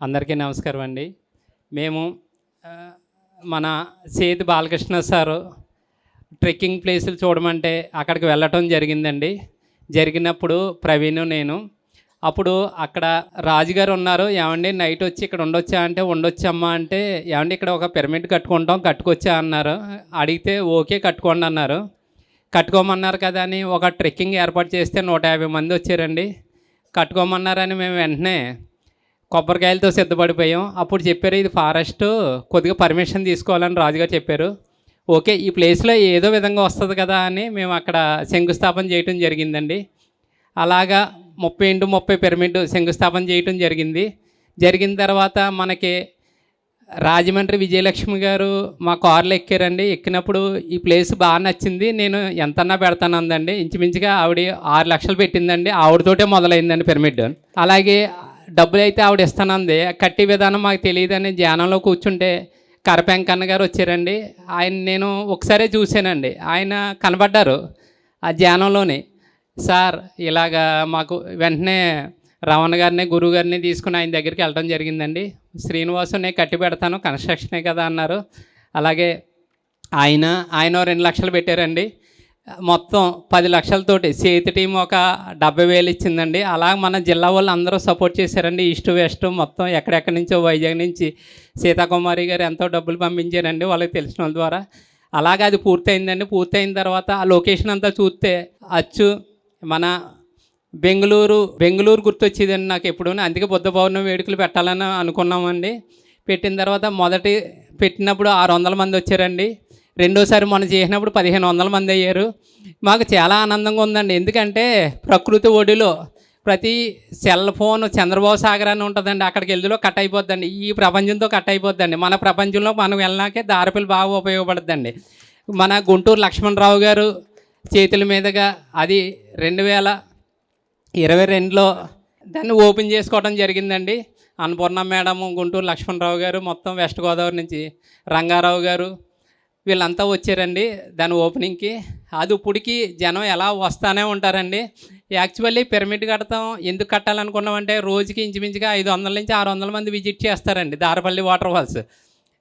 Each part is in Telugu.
అందరికీ నమస్కారం అండి. మేము మన సేతు బాలకృష్ణ సారు ట్రెక్కింగ్ ప్లేసులు చూడమంటే అక్కడికి వెళ్ళటం జరిగిందండి. జరిగినప్పుడు ప్రవీణ్ నేను. అప్పుడు అక్కడ రాజుగారు ఉన్నారు. ఏమండి నైట్ వచ్చి ఇక్కడ ఉండొచ్చా అంటే ఉండొచ్చమ్మా అంటే ఏమండి ఇక్కడ ఒక పిరమిడ్ కట్టుకుంటాం కట్టుకొచ్చా అన్నారు. అడిగితే ఓకే కట్టుకోండి అన్నారు. కట్టుకోమన్నారు కదా అని ఒక ట్రెక్కింగ్ ఏర్పాటు చేస్తే నూట యాభై మంది వచ్చారండి. కట్టుకోమన్నారని మేము వెంటనే కొబ్బరికాయలతో సిద్ధపడిపోయాం. అప్పుడు చెప్పారు ఇది ఫారెస్ట్ కొద్దిగా పర్మిషన్ తీసుకోవాలని రాజుగారు చెప్పారు. ఓకే ఈ ప్లేస్లో ఏదో విధంగా వస్తుంది కదా అని మేము అక్కడ శంకుస్థాపన చేయటం జరిగిందండి. అలాగా ముప్పై ఇంటూ ముప్పై పిరమిడ్ శంకుస్థాపన చేయటం జరిగింది. జరిగిన తర్వాత మనకి రాజమండ్రి విజయలక్ష్మి గారు మా కార్లు ఎక్కారండి. ఎక్కినప్పుడు ఈ ప్లేస్ బాగా నచ్చింది. నేను ఎంతన్నా పెడతాను అందండి. ఇంచుమించుగా ఆవిడ ఆరు లక్షలు పెట్టిందండి. ఆవిడతోటే మొదలైందండి పిరమిడ్. అలాగే డబ్బులు అయితే ఆవిడ ఇస్తానంది. కట్టి విధానం మాకు తెలియదని ధ్యానంలో కూర్చుంటే కరపెంకన్న గారు వచ్చారండి. ఆయన నేను ఒకసారే చూశానండి. ఆయన కనబడ్డారు ఆ ధ్యానంలోని. సార్ ఇలాగా మాకు వెంటనే రమణ గారిని గురువు గారిని తీసుకుని ఆయన దగ్గరికి వెళ్ళడం జరిగిందండి. శ్రీనివాసు నేను కట్టి పెడతాను కన్స్ట్రక్షనే కదా అన్నారు. అలాగే ఆయన ఆయన రెండు లక్షలు పెట్టారండి. మొత్తం పది లక్షలతోటి చేతి టీం ఒక డెబ్బై వేలు ఇచ్చిందండి. అలా మన జిల్లా వాళ్ళు అందరూ సపోర్ట్ చేశారండి. ఈస్ట్ వెస్ట్ మొత్తం ఎక్కడెక్కడి నుంచో వైజాగ్ నుంచి సీతాకుమారి గారు ఎంతో డబ్బులు పంపించారండి వాళ్ళకి తెలిసిన వాళ్ళ ద్వారా. అలాగే అది పూర్తయిందండి. పూర్తయిన తర్వాత ఆ లొకేషన్ అంతా చూస్తే అచ్చు మన బెంగళూరు బెంగళూరు గుర్తొచ్చేదండి నాకు ఎప్పుడు. అందుకే బుద్ధ పౌర్ణమి వేడుకలు పెట్టాలని అనుకున్నామండి. పెట్టిన తర్వాత మొదటి పెట్టినప్పుడు ఆరు వందల మంది వచ్చారండి. రెండోసారి మనం చేసినప్పుడు పదిహేను వందల మంది అయ్యారు. మాకు చాలా ఆనందంగా ఉందండి. ఎందుకంటే ప్రకృతి ఒడిలో ప్రతి సెల్ ఫోన్ చంద్రబాబు సాగర్ అని ఉంటుందండి. అక్కడికి వెళ్ళిలో కట్ అయిపోద్దండి. ఈ ప్రపంచంతో కట్ అయిపోద్దండి. మన ప్రపంచంలో మనం వెళ్ళినాకే దారిపిల్లి బాగా ఉపయోగపడుద్దండి. మన గుంటూరు లక్ష్మణరావు గారు చేతుల మీదుగా అది రెండు వేల ఇరవై రెండులో దాన్ని ఓపెన్ చేసుకోవడం జరిగిందండి. అన్నపూర్ణ మేడం గుంటూరు లక్ష్మణరావు గారు మొత్తం వెస్ట్ గోదావరి నుంచి రంగారావు గారు వీళ్ళంతా వచ్చారండి దాని ఓపెనింగ్కి. అది ఇప్పటికి జనం ఎలా వస్తానే ఉంటారండి. యాక్చువల్లీ పిరమిడ్ కడతాం ఎందుకు కట్టాలనుకున్నామంటే రోజుకి ఇంచుమించుగా ఐదు వందల నుంచి ఆరు వందల మంది విజిట్ చేస్తారండి దారపల్లి వాటర్ ఫాల్స్.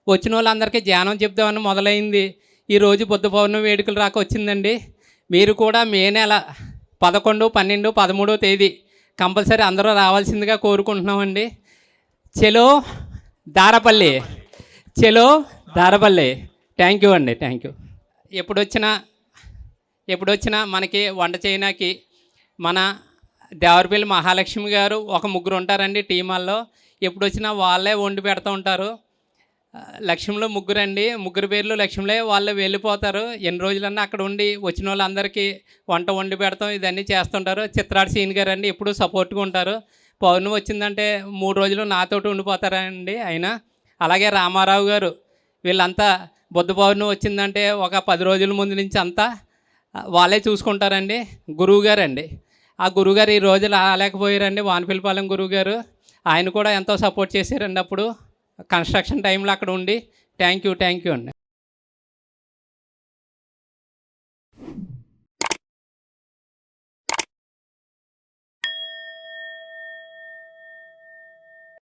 వచ్చిన వాళ్ళందరికీ ధ్యానం చెప్దామని మొదలైంది. ఈరోజు బుద్ధ పౌర్ణమి వేడుకలు రాక వచ్చిందండి. మీరు కూడా మే నెల పదకొండు పన్నెండు పదమూడో తేదీ కంపల్సరీ అందరూ రావాల్సిందిగా కోరుకుంటున్నామండి. చెలో దారపల్లి చెలో దారపల్లి. థ్యాంక్ యూ అండి థ్యాంక్ యూ. ఎప్పుడు వచ్చినా ఎప్పుడు వచ్చినా మనకి వంట చేయడానికి మన దేవరపల్లి మహాలక్ష్మి గారు ఒక ముగ్గురు ఉంటారండి టీం వాళ్ళు ఎప్పుడు వచ్చినా వాళ్ళే వండి పెడుతూ ఉంటారు. లక్ష్యంలో లక్ష్మిలో ముగ్గురు అండి ముగ్గురు పేర్లు లక్ష్మిలే వాళ్ళు వెళ్ళిపోతారు. ఎన్ని రోజులన్నా అక్కడ ఉండి వచ్చిన వాళ్ళందరికీ వంట వండి పెడతాం ఇదన్నీ చేస్తుంటారు. చిత్రాడు సీన్ గారు అండి ఎప్పుడు సపోర్ట్గా ఉంటారు. పౌర్ణమి వచ్చిందంటే మూడు రోజులు నాతోటి ఉండిపోతారండి ఆయన. అలాగే రామారావు గారు వీళ్ళంతా బుద్ధ పౌర్ణమి వచ్చిందంటే ఒక పది రోజుల ముందు నుంచి అంతా వాళ్ళే చూసుకుంటారండి. గురువు ఆ గురువుగారు ఈ రోజు రాలేకపోయారండి వానపిల్లిపాలెం గురువుగారు ఆయన కూడా ఎంతో సపోర్ట్ చేశారండి అప్పుడు. కన్స్ట్రక్షన్ టైంలో అక్కడ ఉండి. థ్యాంక్ యూ థ్యాంక్ యూ అండి.